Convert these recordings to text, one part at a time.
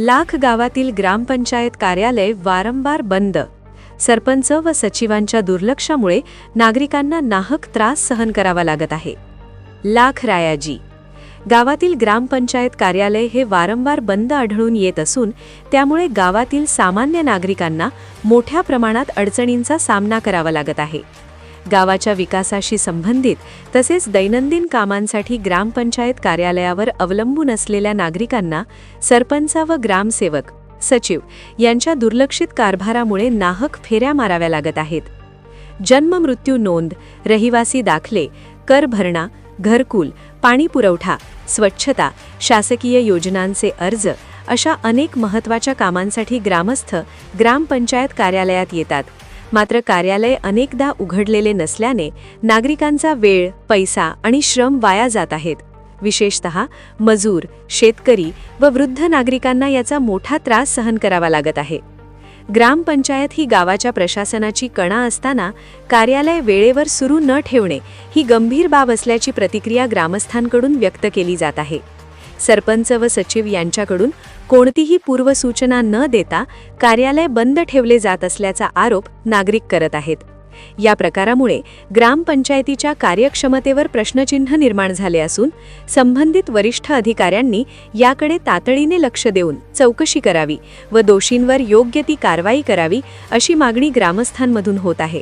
लाख गावातील ग्रामपंचायत कार्यालय वारंवार बंद. सरपंच व सचिवांच्या दुर्लक्षामुळे नागरिकांना नाहक त्रास सहन करावा लागत आहे. लाख रायाजी. गावातील ग्रामपंचायत कार्यालय हे वारंवार बंद आढळून येत असून त्यामुळे गावातील सामान्य नागरिकांना मोठ्या प्रमाणात अडचणींचा सामना करावा लागत आहे. गावाच्या विकासाशी संबंधित तसेच दैनंदिन कामांसाठी ग्रामपंचायत कार्यालयावर अवलंबून असलेल्या नागरिकांना सरपंच व ग्रामसेवक सचिव यांच्या दुर्लक्षित कारभारामुळे नाहक फेऱ्या माराव्या लागत आहेत. जन्म मृत्यू नोंद रहिवासी दाखले कर भरणा घरकुल पाणी पुरवठा स्वच्छता शासकीय योजनांचे अर्ज अशा अनेक महत्त्वाच्या कामांसाठी ग्रामस्थ ग्रामपंचायत कार्यालयात येतात. मात्र कार्यालय अनेकदा उघडलेले नसल्याने नागरिकांचा वेळ पैसा आणि श्रम वाया जात आहेत. विशेषतः मजूर शेतकरी व वृद्ध नागरिकांना याचा मोठा त्रास सहन करावा लागत आहे. ग्रामपंचायत ही गावाच्या प्रशासनाची कणा असताना कार्यालय वेळेवर सुरू न ठेवणे ही गंभीर बाब असल्याची प्रतिक्रिया ग्रामस्थांकडून व्यक्त केली जात आहे. सरपंच व सचिव यांच्याकडून कोणतीही पूर्वसूचना न देता कार्यालय बंद ठेवले जात असल्याचा आरोप नागरिक करत आहेत. या प्रकारामुळे ग्रामपंचायतीच्या कार्यक्षमतेवर प्रश्नचिन्ह निर्माण झाले असून संबंधित वरिष्ठ अधिकाऱ्यांनी याकडे तातडीने लक्ष देऊन चौकशी करावी व दोषींवर योग्य ती कारवाई करावी अशी मागणी ग्रामस्थांमधून होत आहे.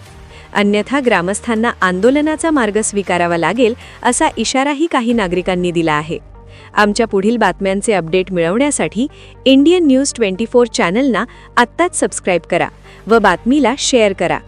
अन्यथा ग्रामस्थांना आंदोलनाचा मार्ग स्वीकारावा लागेल असा इशाराही काही नागरिकांनी दिला आहे. आमच्या पुढील बातम्यांचे अपडेट मिळवण्यासाठी इंडियन न्यूज ट्वेंटी फोर चॅनलना आत्ताच सबस्क्राईब करा व बातमीला शेअर करा.